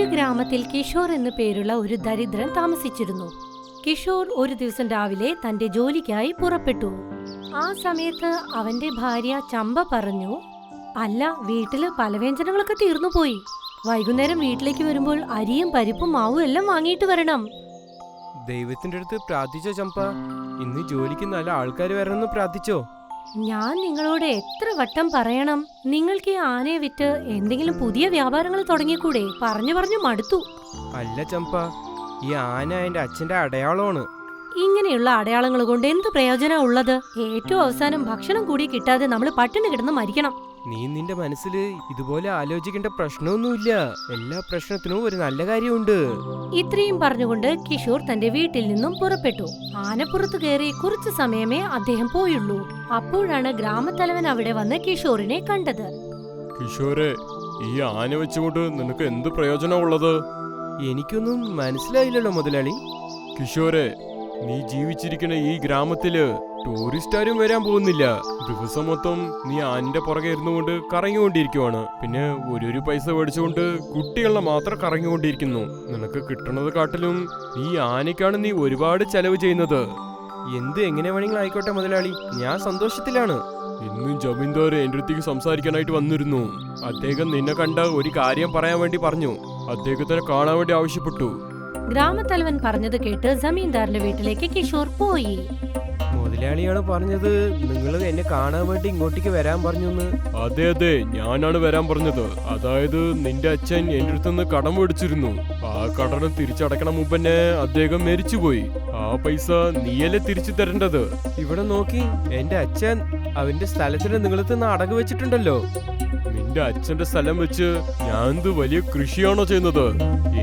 ഒരു ഗ്രാമത്തിൽ കിഷോർ എന്നു പേരുള്ള ഒരു ദരിദ്രൻ താമസിച്ചിരുന്നു. കിഷോർ ഒരു ദിവസം രാവിലെ തന്റെ ജോലിക്കായി പുറപ്പെട്ടു. ആ സമയത്ത് അവന്റെ ഭാര്യ ചമ്പ പറഞ്ഞു അല്ല വീട്ടിൽ പലവ്യഞ്ജനങ്ങളൊക്കെ തീർന്നുപോയി വൈകുന്നേരം വീട്ടിലേക്ക് വരുമ്പോൾ അരിയും പരിപ്പും മാവും എല്ലാം വാങ്ങിയിട്ട് വരണം. ദൈവത്തിന്റെ അടുത്ത് പ്രാർത്ഥിച്ചോ ചമ്പ? ഇന്ന് ജോലിക്ക് നല്ല ആൾക്കാർ വരണമെന്ന് പ്രാർത്ഥിച്ചോ? ഞാൻ നിങ്ങളോട് എത്ര വട്ടം പറയണം? നിങ്ങൾക്ക് ഈ ആനയെ വിറ്റ് എന്തെങ്കിലും പുതിയ വ്യാപാരങ്ങൾ തുടങ്ങിക്കൂടെ? പറഞ്ഞു പറഞ്ഞു മടുത്തു. അല്ല ചമ്പ ഈ ആന എന്റെ അച്ഛന്റെ അടയാളമാണ്. ഇങ്ങനെയുള്ള അടയാളങ്ങൾ കൊണ്ട് എന്ത് പ്രയോജനം ഉള്ളത്? ഏറ്റവും അവസാനം ഭക്ഷണം കൂടി കിട്ടാതെ നമ്മൾ പട്ടിണി കിടന്ന് മരിക്കണം. നീ നിന്റെ മനസ്സിൽ ഇതുപോലെ ആലോചിക്കേണ്ട പ്രശ്നമൊന്നുമില്ല. എല്ലാ പ്രശ്നത്തിനും ഒരു നല്ല കാര്യമുണ്ട്. ഇത്രയും പറഞ്ഞുകൊണ്ട് കിഷോർ തന്റെ വീട്ടിൽ നിന്നും പുറപ്പെട്ടു. ആനപ്പുറത്ത് കയറി കുറച്ചു സമയമേ അദ്ദേഹം പോയുള്ളൂ. അപ്പോഴാണ് ഗ്രാമത്തലവൻ അവിടെ വന്ന് കിഷോറിനെ കണ്ടത്. കിഷോരെ ഈ ആന വെച്ചുകൊണ്ട് നിനക്ക് എന്ത് പ്രയോജനമുള്ളത്? എനിക്കൊന്നും മനസ്സിലായില്ലല്ലോ മുതലാളി. കിഷോരെ നീ ജീവിച്ചിരിക്കുന്ന ഈ ഗ്രാമത്തിൽ ടൂറിസ്റ്റ് ആരും വരാൻ പോകുന്നില്ല. ദിവസം മൊത്തം നീ ആന്റെ പുറകെ ഇരുന്നുകൊണ്ട് കറങ്ങിക്കൊണ്ടിരിക്കുവാണ്. പിന്നെ ഒരു ഒരു പൈസ മേടിച്ചുകൊണ്ട് കുട്ടികളെ മാത്രം കറങ്ങിക്കൊണ്ടിരിക്കുന്നു. നിനക്ക് കിട്ടണത് കാട്ടിലും നീ ആനയ്ക്കാണ് നീ ഒരുപാട് ചെലവ് ചെയ്യുന്നത്. എന്ത് എങ്ങനെ വേണമെങ്കിലും ആയിക്കോട്ടെ മുതലാളി. ഞാൻ സന്തോഷത്തിലാണ്. ഇന്നും ജമീന്ദാർ എന്റെ അടുത്തേക്ക് സംസാരിക്കാനായിട്ട് വന്നിരുന്നു. അദ്ദേഹം നിന്നെ കണ്ട ഒരു കാര്യം പറയാൻ വേണ്ടി പറഞ്ഞു. അദ്ദേഹത്തിനെ കാണാൻ വേണ്ടി ആവശ്യപ്പെട്ടു. ഗ്രാമത്തലവൻ പറഞ്ഞത് കേട്ട് ജമീന്ദാറിന്റെ വീട്ടിലേക്ക് കിഷോർ പോയി. മുതലാളിയാണ് പറഞ്ഞത് നിങ്ങൾ എന്നെ കാണാൻ വേണ്ടി ഇങ്ങോട്ടേക്ക് വരാൻ പറഞ്ഞു അതെ അതെ ഞാനാണ് വരാൻ പറഞ്ഞത്. അതായത് നിന്റെ അച്ഛൻ എന്റെ അടുത്തുനിന്ന് കടം മേടിച്ചിരുന്നു. ആ കടം തിരിച്ചടക്കണ മുമ്പ് തന്നെ അദ്ദേഹം മരിച്ചുപോയി. ആ പൈസ നീയല്ലേ തിരിച്ചു തരേണ്ടത്? ഇവിടെ നോക്കി എന്റെ അച്ഛൻ അവന്റെ സ്ഥലത്തിന് നിങ്ങളത്ത് നിന്ന് അടகு വെച്ചിട്ടുണ്ടല്ലോ. നിന്റെ അച്ഛന്റെ സ്ഥലം വെച്ച് ഞാൻ എന്ത് വലിയ കൃഷിയാണോ ചെയ്യുന്നത്?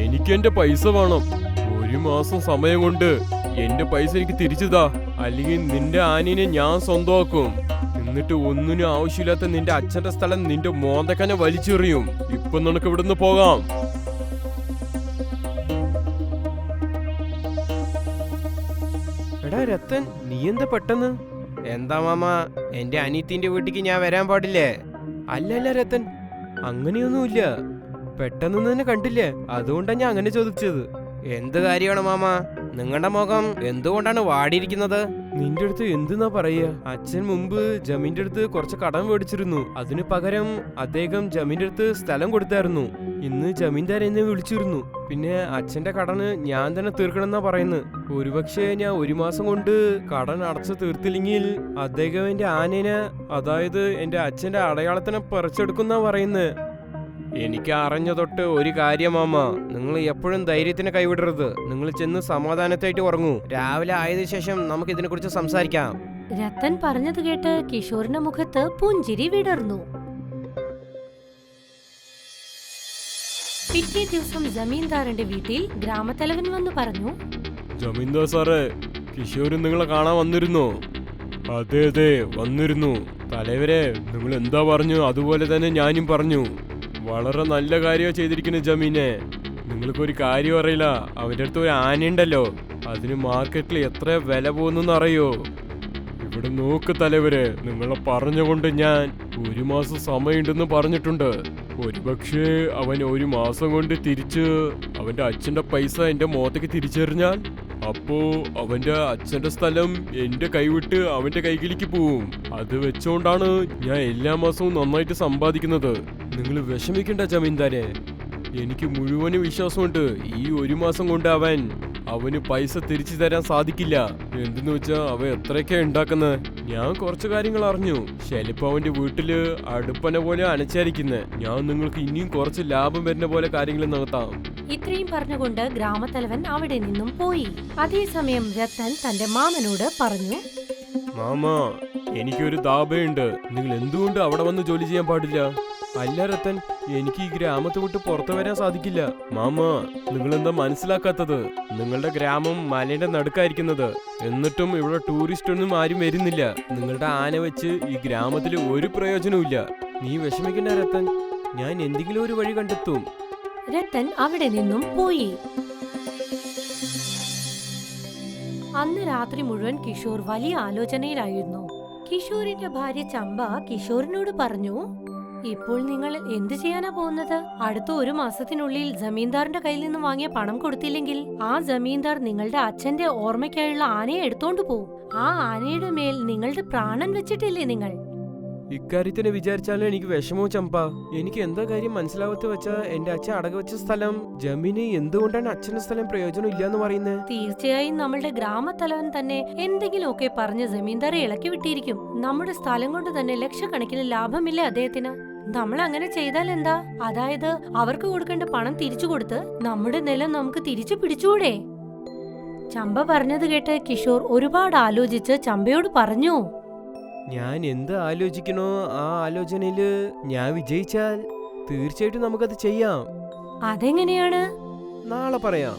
എനിക്ക് എന്റെ പൈസ വേണം. ഒരു മാസം സമയം കൊണ്ട് എന്റെ പൈസ എനിക്ക് തിരിച്ചുതാ അല്ലെങ്കിൽ നിന്റെ ആനിനെ ഞാൻ സ്വന്തമാക്കും. എന്നിട്ട് ഒന്നിനും ആവശ്യമില്ലാത്ത നിന്റെ അച്ഛന്റെ സ്ഥലം നിന്റെ മോന്തക്കനെ വലിച്ചെറിയും. ഇപ്പൊ നിനക്ക് ഇവിടുന്ന് പോകാം. എടാ രത്തൻ നീ എന്താ പെട്ടെന്ന്? എന്താ മാമ എന്റെ അനിയത്തിന്റെ വീട്ടിക്ക് ഞാൻ വരാൻ പാടില്ലേ? അല്ല അല്ല രത്തൻ അങ്ങനെയൊന്നുമില്ല. പെട്ടെന്നൊന്നും തന്നെ കണ്ടില്ലേ? അതുകൊണ്ടാണ് ഞാൻ അങ്ങനെ ചോദിച്ചത്. എന്ത് കാര്യമാണ് മാമ? നിങ്ങളുടെ മുഖം എന്തുകൊണ്ടാണ് വാടിയിരിക്കുന്നത്? നിന്റെ അടുത്ത് എന്തെന്നാ പറയുക? അച്ഛൻ മുമ്പ് ജമീന്റെ അടുത്ത് കുറച്ച് കടം മേടിച്ചിരുന്നു. അതിനു പകരം അദ്ദേഹം ജമീന്റെ അടുത്ത് സ്ഥലം കൊടുത്തായിരുന്നു. ഇന്ന് ജമീന്ദാർ എന്നെ വിളിച്ചിരുന്നു. പിന്നെ അച്ഛന്റെ കടന് ഞാൻ തന്നെ തീർക്കണമെന്നാ പറയുന്നത്. ഒരുപക്ഷെ ഞാൻ ഒരു മാസം കൊണ്ട് കടൻ അടച്ചു തീർത്തില്ലെങ്കിൽ അദ്ദേഹം എന്റെ ആനേനെ അതായത് എന്റെ അച്ഛന്റെ അടയാളത്തിനെ പറിച്ചെടുക്കുന്ന പറയുന്നത്. എനിക്ക് അറിഞ്ഞ തൊട്ട് ഒരു കാര്യമാമ നിങ്ങൾ എപ്പോഴും ധൈര്യത്തിന് കൈവിടരുത്. നിങ്ങൾ ചെന്ന് സമാധാനത്തായിട്ട് ഉറങ്ങൂ. രാവിലെ ആയതിനു ശേഷം നമുക്ക് ഇതിനെക്കുറിച്ച് സംസാരിക്കാം. രത്തൻ പറഞ്ഞത് കേട്ട് കിഷോറിന്റെ മുഖത്ത് പുഞ്ചിരി വിടർന്നു. പിറ്റേ ദിവസം ജമീന്ദാറിന്റെ വീട്ടിൽ ഗ്രാമത്തലവൻ വന്നു പറഞ്ഞു ജമീന്ദാർ സാറേ കിഷോര് നിങ്ങളെ കാണാൻ വന്നിരുന്നു. അതെ അതെ വന്നിരുന്നു. തലവരെ നിങ്ങൾ എന്താ പറഞ്ഞു? അതുപോലെ തന്നെ ഞാനും പറഞ്ഞു. വളരെ നല്ല കാര്യമാണ് ചെയ്തിരിക്കുന്നത് ജമീനെ. നിങ്ങൾക്കൊരു കാര്യം അറിയില്ല. അവന്റെ അടുത്ത് ഒരു ആനയുണ്ടല്ലോ അതിന് മാർക്കറ്റിൽ എത്ര വില പോകുന്നെന്ന് അറിയോ ഇവിടെ നോക്ക് തലവര്. നിങ്ങളെ പറഞ്ഞുകൊണ്ട് ഞാൻ ഒരു മാസം സമയമുണ്ടെന്ന് പറഞ്ഞിട്ടുണ്ട്. ഒരുപക്ഷെ അവൻ ഒരു മാസം കൊണ്ട് തിരിച്ച് അവന്റെ അച്ഛന്റെ പൈസ എന്റെ മോത്തേക്ക് തിരിച്ചെറിഞ്ഞാൽ അപ്പോ അവന്റെ അച്ഛന്റെ സ്ഥലം എന്റെ കൈവിട്ട് അവന്റെ കൈകിലേക്ക് പോവും. അത് വെച്ചോണ്ടാണ് ഞാൻ എല്ലാ മാസവും നന്നായിട്ട് സമ്പാദിക്കുന്നത്. നിങ്ങൾ വിഷമിക്കണ്ട ജമീന്ദാരെ. എനിക്ക് മുഴുവനും വിശ്വാസമുണ്ട്. ഈ ഒരു മാസം കൊണ്ട് അവൻ അവന് പൈസ തിരിച്ചു തരാൻ സാധിക്കില്ല. എന്തെന്ന് വെച്ചാ അവ എത്രയൊക്കെയാ ഉണ്ടാക്കുന്നത് ഞാൻ കുറച്ച് കാര്യങ്ങൾ അറിഞ്ഞു. ശലിപ്പോ അവന്റെ വീട്ടിൽ അടുപ്പന പോലെ അനച്ചാരിക്കുന്നത് ഞാൻ നിങ്ങൾക്ക് ഇനിയും കുറച്ച് ലാഭം വരുന്ന പോലെ കാര്യങ്ങൾ നടത്താം. ഇത്രയും പറഞ്ഞുകൊണ്ട് ഗ്രാമത്തലവൻ അവിടെ നിന്നും പോയി. അതേസമയം രത്തൻ തന്റെ മാമനോട് പറഞ്ഞു മാമ എനിക്കൊരു ദാബയുണ്ട്. നിങ്ങൾ എന്തുകൊണ്ട് അവിടെ വന്ന് ജോലി ചെയ്യാൻ പാടില്ല? അല്ല രത്തൻ എനിക്ക് ഈ ഗ്രാമത്തെ വിട്ട് പുറത്തു വരാൻ സാധിക്കില്ല. മാമ നിങ്ങൾ എന്താ മനസ്സിലാക്കാത്തത്? നിങ്ങളുടെ ഗ്രാമം മലയുടെ നടുക്കായിരിക്കുന്നത്. എന്നിട്ടും ഇവിടെ ടൂറിസ്റ്റ് ഒന്നും ആരും വരുന്നില്ല. നിങ്ങളുടെ ആന വെച്ച് ഈ ഗ്രാമത്തിൽ ഒരു പ്രയോജനവുമില്ല നീ വിഷമിക്കണ്ട രത്തൻ. ഞാൻ എന്തെങ്കിലും ഒരു വഴി കണ്ടെത്തും. രത്തൻ അവിടെ നിന്നും പോയി. അന്ന് രാത്രി മുഴുവൻ കിഷോർ വലിയ ആലോചനയിലായിരുന്നു. കിഷോറിന്റെ ഭാര്യ ചമ്പ കിഷോറിനോട് പറഞ്ഞു ഇപ്പോൾ നിങ്ങൾ എന്ത് ചെയ്യാനാ പോകുന്നത്? അടുത്ത ഒരു മാസത്തിനുള്ളിൽ ജമീന്ദാറിന്റെ കയ്യിൽ നിന്ന് വാങ്ങിയ പണം കൊടുത്തില്ലെങ്കിൽ ആ ജമീന്ദാർ നിങ്ങളുടെ അച്ഛന്റെ ഓർമ്മയ്ക്കായുള്ള ആനയെ എടുത്തോണ്ട് പോകും ആ ആനയുടെ മേൽ നിങ്ങളുടെ പ്രാണൻ വെച്ചിട്ടില്ലേ നിങ്ങൾ? ഇക്കാര്യത്തിന് വിചാരിച്ചാലും എനിക്ക് വിഷമവും ചമ്പ. എനിക്ക് എന്താ കാര്യം മനസ്സിലാവാത്ത വെച്ചാ എന്റെ അച്ഛൻ അടക വെച്ച സ്ഥലം ജമീന് എന്തുകൊണ്ടാണ് അച്ഛന്റെ സ്ഥലം പ്രയോജനം ഇല്ലാന്ന് പറയുന്നത് തീർച്ചയായും നമ്മളുടെ ഗ്രാമത്തലവൻ തന്നെ എന്തെങ്കിലും ഒക്കെ പറഞ്ഞ് ജമീന്ദാറെ ഇളക്കി വിട്ടിരിക്കും. നമ്മുടെ സ്ഥലം കൊണ്ട് തന്നെ ലക്ഷക്കണക്കിന് ലാഭമില്ലേ അദ്ദേഹത്തിന്? നമ്മൾ അങ്ങനെ ചെയ്താൽ എന്താ? അതായത് അവർക്ക് കൊടുക്കേണ്ട പണം തിരിച്ചു കൊടുത്ത് നമ്മുടെ നിലം നമുക്ക് തിരിച്ചു പിടിച്ചൂടെ? ചമ്പ പറഞ്ഞത് കേട്ട് കിഷോർ ഒരുപാട് ആലോചിച്ച് ചമ്പയോട് പറഞ്ഞു. ഞാൻ എന്ത് ആലോചിക്കണോ ആ ആലോചനയിൽ ഞാൻ വിജയിച്ചാൽ തീർച്ചയായിട്ടും നമുക്കത് ചെയ്യാം. അതെങ്ങനെയാണ്? നാളെ പറയാം.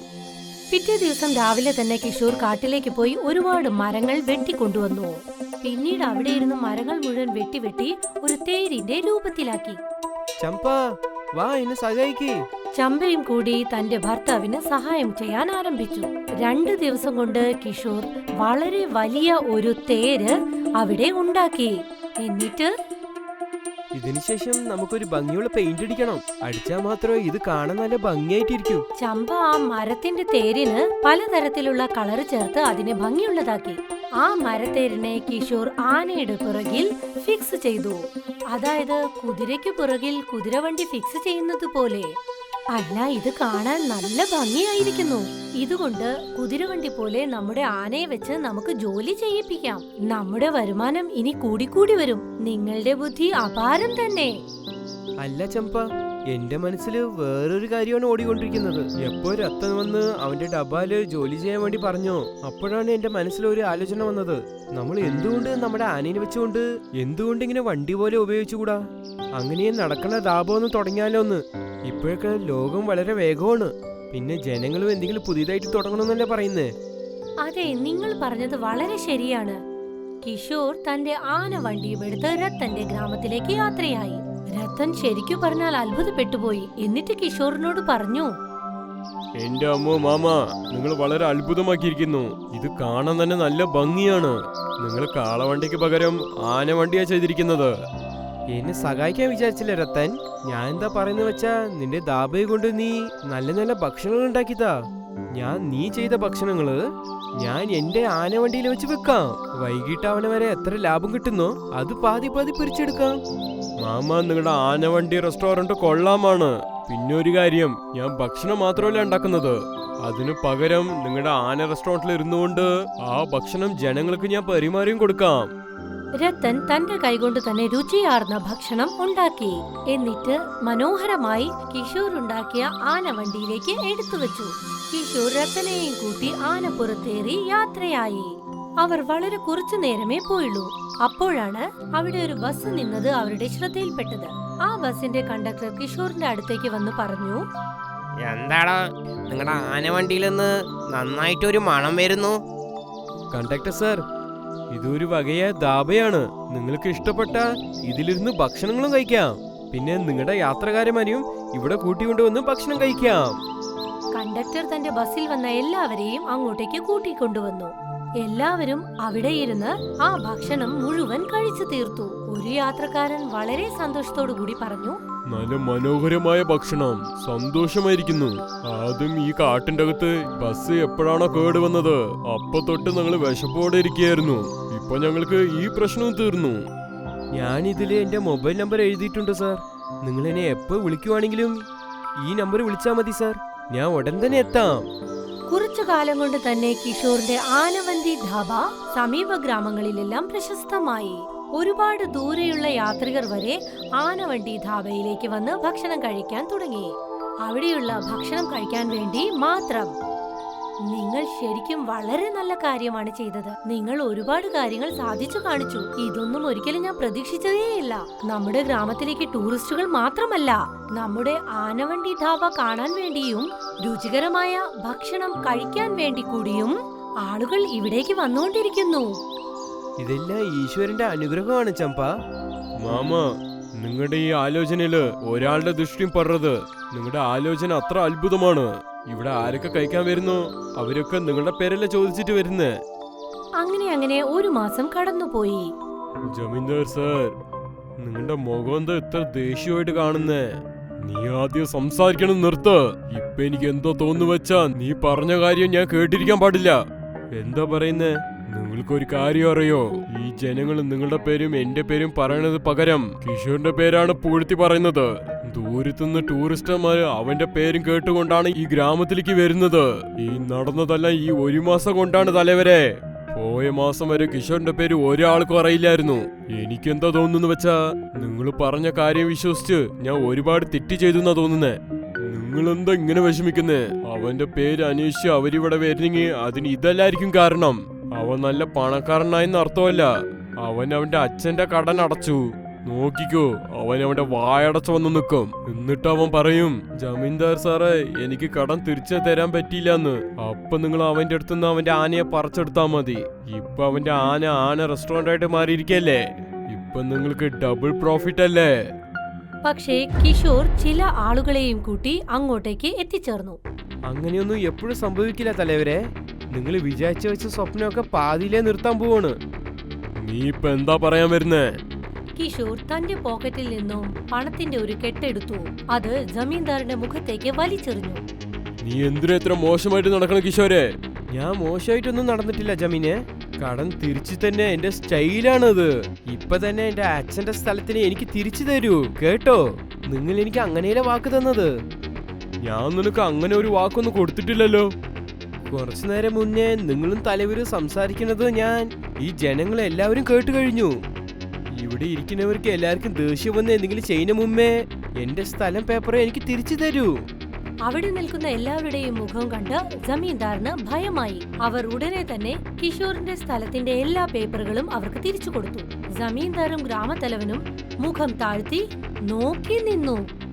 പിറ്റേ ദിവസം രാവിലെ തന്നെ കിഷോർ കാട്ടിലേക്ക് പോയി ഒരുപാട് മരങ്ങൾ വെട്ടിക്കൊണ്ടുവന്നു. പിന്നീട് അവിടെ ഇരുന്ന് മരങ്ങൾ മുഴുവൻ വെട്ടി വെട്ടി ഒരു തേരിന്റെ രൂപത്തിലാക്കി. ചമ്പ വാ എന്നെ സഹായിക്ക്. ചമ്പയും കൂടി തന്റെ ഭർത്താവിന് സഹായം ചെയ്യാൻ ആരംഭിച്ചു. രണ്ടു ദിവസം കൊണ്ട് കിഷോർ വളരെ വലിയ ഒരു തേര് അവിടെ ഉണ്ടാക്കി. എന്നിട്ട്? ഇതിനുശേഷം നമുക്കൊരു ഭംഗിയുള്ള പെയിന്റ് അടിക്കണം. അടിച്ചാൽ മാത്രമേ ഇത് കാണാൻ നല്ല ഭംഗിയായിട്ടിരിക്കൂ. ചമ്പ ആ മരത്തിന്റെ തേരിന് പലതരത്തിലുള്ള കളർ ചേർത്ത് അതിനെ ഭംഗിയുള്ളതാക്കി. ആ മരത്തേരിനെ കിഷോർ ആനയുടെ പുറകിൽ ഫിക്സ് ചെയ്തു. അതായത് കുതിരയ്ക്ക് പുറകിൽ കുതിരവണ്ടി ഫിക്സ് ചെയ്യുന്നത് പോലെ. അല്ല ഇത് കാണാൻ നല്ല ഭംഗിയായിരിക്കുന്നു. ഇതുകൊണ്ട് കുതിരവണ്ടി പോലെ നമ്മുടെ ആനയെ വെച്ച് നമുക്ക് ജോലി ചെയ്യിപ്പിക്കാം. നമ്മുടെ വരുമാനം ഇനി കൂടിക്കൂടി വരും. നിങ്ങളുടെ ബുദ്ധി അപാരം തന്നെ. അല്ല ചമ്പ. എന്റെ മനസ്സിൽ വേറൊരു കാര്യമാണ് ഓടിക്കൊണ്ടിരിക്കുന്നത്. എപ്പോ രത്തൻ വന്ന് അവന്റെ ഡബാൽ ജോലി ചെയ്യാൻ വേണ്ടി പറഞ്ഞു. അപ്പോഴാണ് എന്റെ മനസ്സിൽ ഒരു ആലോചന വന്നത്. നമ്മൾ എന്തുകൊണ്ട് നമ്മുടെ ആനയെ വെച്ചുകൊണ്ട് എന്തുകൊണ്ട് ഇങ്ങനെ വണ്ടി പോലെ ഉപയോഗിച്ചുകൂടാ? അങ്ങനെ നടക്കണ ഒന്ന് തുടങ്ങിയാലോ ഒന്ന് ഇപ്പോഴൊക്കെ ലോകം വളരെ വേഗമാണ്. പിന്നെ ജനങ്ങളും എന്തെങ്കിലും പുതിയതായിട്ട് തുടങ്ങണമെന്നല്ലേ പറയുന്നത് അതെ നിങ്ങൾ പറഞ്ഞത് വളരെ ശരിയാണ്. കിഷോർ തന്റെ ആന വണ്ടിയും എടുത്ത് രത്തന്റെ ഗ്രാമത്തിലേക്ക് യാത്രയായി. രത്തൻ ശരിക്കു പറഞ്ഞാൽ അത്ഭുതപ്പെട്ടുപോയി. എന്നിട്ട് കിഷോറിനോട് പറഞ്ഞു. എന്റെ അമ്മോ മാമ നിങ്ങൾ വളരെ അത്ഭുതമാക്കിയിരിക്കുന്നു. ഇത് കാണാൻ തന്നെ നല്ല ഭംഗിയാണ്. നിങ്ങൾ കാളവണ്ടിക്ക് പകരം ആന വണ്ടിയാ ചെയ്തിരിക്കുന്നത്. എന്നെ സഹായിക്കാൻ വിചാരിച്ചില്ല രത്തൻ? ഞാൻ എന്താ പറയുന്ന വെച്ചാ നിന്റെ ദാബയെ കൊണ്ട് നീ നല്ല നല്ല ഭക്ഷണങ്ങൾ ഉണ്ടാക്കിതാ ഞാൻ നീ ചെയ്ത ഭക്ഷണങ്ങൾ ഞാൻ എന്റെ ആനവണ്ടിയിൽ വെച്ച് വെക്കാം. വൈകിട്ട് അവന് വരെ എത്ര ലാഭം കിട്ടുന്നോ അത് പാതി പാതി പിരിച്ചെടുക്കാം. മാമ നിങ്ങളുടെ ആനവണ്ടി റെസ്റ്റോറന്റ് കൊള്ളാമാണ്. പിന്നെ ഒരു കാര്യം ഞാൻ ഭക്ഷണം മാത്രമല്ല ഉണ്ടാക്കുന്നത്. അതിനു പകരം നിങ്ങളുടെ ആന റെസ്റ്റോറന്റിൽ ഇരുന്നുകൊണ്ട് ആ ഭക്ഷണം ജനങ്ങൾക്ക് ഞാൻ പരിമാറിയും കൊടുക്കാം. രത്തൻ തന്റെ കൈകൊണ്ട് തന്നെ രുചിയാർന്ന ഭക്ഷണം ഉണ്ടാക്കി. എന്നിട്ട് മനോഹരമായി കിഷോർ ഉണ്ടാക്കിയ ആനവണ്ടിയിലേക്ക് എടുത്തു വെച്ചു. കിഷോർ രത്തനെയും കൂട്ടി ആനപ്പുറത്തേറി യാത്രയായി. അവർ വളരെ കുറച്ചു നേരമേ പോയുള്ളൂ. അപ്പോഴാണ് അവിടെ ഒരു ബസ് നിന്നത് അവരുടെ ശ്രദ്ധയിൽപ്പെട്ടത്. ആ ബസിന്റെ കണ്ടക്ടർ കിഷോറിന്റെ അടുത്തേക്ക് വന്ന് പറഞ്ഞു എന്താടാ നിങ്ങളുടെ ആനവണ്ടിയിൽ നിന്ന് നന്നായിട്ടൊരു മണം വരുന്നു? കണ്ടക്ടർ സർ ഇതൊരു വകയ ദാബയാണ് നിങ്ങൾക്ക് ഇഷ്ടപ്പെട്ട ഇതിലിരുന്ന് ഭക്ഷണങ്ങളും കഴിക്കാം. പിന്നെ നിങ്ങളുടെ യാത്രക്കാരന്മാരെയും ഇവിടെ കൂട്ടിക്കൊണ്ടുവന്ന് ഭക്ഷണം കഴിക്കാം. കണ്ടക്ടർ തന്റെ ബസ്സിൽ വന്ന എല്ലാവരെയും അങ്ങോട്ടേക്ക് കൂട്ടിക്കൊണ്ടുവന്നു. എല്ലാവരും അവിടെ ഇരുന്ന് ആ ഭക്ഷണം മുഴുവൻ കഴിച്ചു തീർത്തു. ഒരു യാത്രക്കാരൻ വളരെ സന്തോഷത്തോടു കൂടി പറഞ്ഞു നല്ല മനോഹരമായ ഭക്ഷണം. സന്തോഷമായിരിക്കുന്നു. ആദ്യം ഈ കാട്ടിന്റെ അകത്ത് ബസ് എപ്പോഴാണോ കേട് വന്നത്. അപ്പൊ തൊട്ട് ഞങ്ങൾ വിശപ്പോടെ ഇരിക്കുകയായിരുന്നു. ഇപ്പൊ ഞങ്ങൾക്ക് ഈ പ്രശ്നവും തീർന്നു. ഞാൻ ഇതിൽ എന്റെ മൊബൈൽ നമ്പർ എഴുതിയിട്ടുണ്ട് സാർ. നിങ്ങൾ എന്നെ എപ്പോ വിളിക്കുവാണെങ്കിലും ഈ നമ്പർ വിളിച്ചാൽ മതി സാർ. ഞാൻ ഉടൻ തന്നെ എത്താം. കുറച്ചു കാലം കൊണ്ട് തന്നെ കിഷോറിന്റെ ആനവന്തി ധാബ സമീപ ഗ്രാമങ്ങളിലെല്ലാം പ്രശസ്തമായി. ഒരുപാട് ദൂരെയുള്ള യാത്രികർ വരെ ആനവണ്ടി ധാബയിലേക്ക് വന്ന് ഭക്ഷണം കഴിക്കാൻ തുടങ്ങി. അവിടെയുള്ള ഭക്ഷണം കഴിക്കാൻ വേണ്ടി മാത്രം നിങ്ങൾ ശരിക്കും വളരെ നല്ല കാര്യമാണ് ചെയ്തത്. നിങ്ങൾ ഒരുപാട് കാര്യങ്ങൾ സാധിച്ചു കാണിച്ചു. ഇതൊന്നും ഒരിക്കലും ഞാൻ പ്രതീക്ഷിച്ചതേയില്ല. നമ്മുടെ ഗ്രാമത്തിലേക്ക് ടൂറിസ്റ്റുകൾ മാത്രമല്ല നമ്മുടെ ആനവണ്ടി ധാബ കാണാൻ വേണ്ടിയും രുചികരമായ ഭക്ഷണം കഴിക്കാൻ വേണ്ടി കൂടിയും ആളുകൾ ഇവിടേക്ക് വന്നുകൊണ്ടിരിക്കുന്നു. ഇതെല്ലാം ഈശ്വരന്റെ അനുഗ്രഹമാണ് ചമ്പ. മാമ നിങ്ങളുടെ ഈ ആലോചനയിൽ ഒരാളുടെ ദൃഷ്ടിയും പറഞ്ഞത് നിങ്ങളുടെ ആലോചന അത്ര അത്ഭുതമാണ്. ഇവിടെ ആരൊക്കെ കഴിക്കാൻ വരുന്നു? അവരൊക്കെ നിങ്ങളുടെ പേരല്ലേ ചോദിച്ചിട്ട് വരുന്നേ? അങ്ങനെ അങ്ങനെ ഒരു മാസം കടന്നുപോയി. ജമീന്ദാർ സാർ നിങ്ങളുടെ മുഖം എന്താ ഇത്ര ദേഷ്യമായിട്ട് കാണുന്നേ? നീ ആദ്യം സംസാരിക്കണം നിർത്ത്. ഇപ്പൊ എനിക്ക് എന്തോ തോന്നു വെച്ചാ നീ പറഞ്ഞ കാര്യം ഞാൻ കേട്ടിരിക്കാൻ പാടില്ല. എന്താ പറയുന്നേ? നിങ്ങൾക്കൊരു കാര്യം അറിയോ? ഈ ജനങ്ങൾ നിങ്ങളുടെ പേരും എന്റെ പേരും പറയണത് പകരം കിഷോറിന്റെ പേരാണ് പൂഴ്ത്തി പറയുന്നത്. ദൂരത്തുനിന്ന് ടൂറിസ്റ്റർമാര് അവന്റെ പേരും കേട്ടുകൊണ്ടാണ് ഈ ഗ്രാമത്തിലേക്ക് വരുന്നത്. ഈ നടന്നതെല്ലാം ഈ ഒരു മാസം കൊണ്ടാണ് തലവരെ. പോയ മാസം വരെ കിഷോറിന്റെ പേര് ഒരാൾക്കും അറിയില്ലായിരുന്നു. എനിക്കെന്താ തോന്നുന്നു വെച്ചാ നിങ്ങൾ പറഞ്ഞ കാര്യം വിശ്വസിച്ച് ഞാൻ ഒരുപാട് തെറ്റ് ചെയ്തു എന്നാ തോന്നുന്നേ. നിങ്ങളെന്താ ഇങ്ങനെ വിഷമിക്കുന്നേ? അവന്റെ പേര് അന്വേഷിച്ച് അവരിവിടെ വരുന്നെങ്കിൽ അതിന് ഇതല്ലായിരിക്കും കാരണം. അവൻ നല്ല പണക്കാരനായെന്ന് അർത്ഥമല്ല. അവൻ അവന്റെ അച്ഛന്റെ കടൻ അടച്ചു. നോക്കിക്കോ അവൻ അവന്റെ വായടച്ചു വന്ന് നിൽക്കും. എന്നിട്ട് അവൻ പറയും ജമീന്ദാർ സാറേ എനിക്ക് കടം തിരിച്ചു തരാൻ പറ്റിയില്ലെന്ന്. അപ്പൊ നിങ്ങൾ അവന്റെ അടുത്തുനിന്ന് അവന്റെ ആനയെ പറിച്ചെടുത്താ മതി. ഇപ്പൊ അവന്റെ ആന ആന റെസ്റ്റോറന്റ് ആയിട്ട് മാറിയിരിക്കല്ലേ? ഇപ്പൊ നിങ്ങൾക്ക് ഡബിൾ പ്രോഫിറ്റ് അല്ലേ? പക്ഷേ കിഷോർ ചില ആളുകളെയും കൂട്ടി അങ്ങോട്ടേക്ക് എത്തിച്ചേർന്നു. അങ്ങനെയൊന്നും എപ്പോഴും സംഭവിക്കില്ല തലവരെ. നിങ്ങൾ വിചാരിച്ചു വെച്ച സ്വപ്നമൊക്കെ പാതിയിലേ നിർത്താൻ പോവാണ്. നീ ഇപ്പൊ എന്താ പറയാൻ വരുന്നേ? കിഷോർ തന്റെ പോക്കറ്റിൽ നിന്നും പണത്തിന്റെ ഒരു കെട്ടെടുത്തു. അത് ജമീന്ദാറിന്റെ മുഖത്തേക്ക് വലിച്ചെറിഞ്ഞു. നീ എന്തിനാ മോശമായിട്ട് നടക്കണം കിഷോരെ? ഞാൻ മോശമായിട്ടൊന്നും നടന്നിട്ടില്ല ജമീനെ. കടം തിരിച്ചു തന്നെ എന്റെ സ്റ്റൈലാണത്. ഇപ്പൊ തന്നെ എന്റെ അച്ഛന്റെ സ്ഥലത്തിന് എനിക്ക് തിരിച്ചു തരൂ. കേട്ടോ? നിങ്ങൾ എനിക്ക് അങ്ങനെയല്ലേ വാക്ക് തന്നത്? ഞാൻ നിനക്ക് അങ്ങനെ ഒരു വാക്കൊന്നും കൊടുത്തിട്ടില്ലല്ലോ. കുറച്ചു നേരം മുന്നേ നിങ്ങളും തലവരും സംസാരിക്കുന്നത് ഞാൻ ഈ ജനങ്ങൾ എല്ലാവരും കേട്ട് കഴിഞ്ഞു. ഇവിടെ ഇരിക്കുന്നവർക്ക് എല്ലാവർക്കും ദേഷ്യം വന്ന് എന്തെങ്കിലും ചെയ്യുന്ന മുമ്പേ എന്റെ സ്ഥലം പേപ്പറെ എനിക്ക് തിരിച്ചു തരൂ. അവിടെ നിൽക്കുന്ന എല്ലാവരുടെയും മുഖം കണ്ട് ജമീന്ദാറിന് ഭയമായി. അവർ ഉടനെ തന്നെ കിഷോറിന്റെ സ്ഥലത്തിന്റെ എല്ലാ പേപ്പറുകളും അവർക്ക് തിരിച്ചു കൊടുത്തു. ജമീന്ദാറും ഗ്രാമത്തലവനും മുഖം താഴ്ത്തി നോക്കി നിന്നു.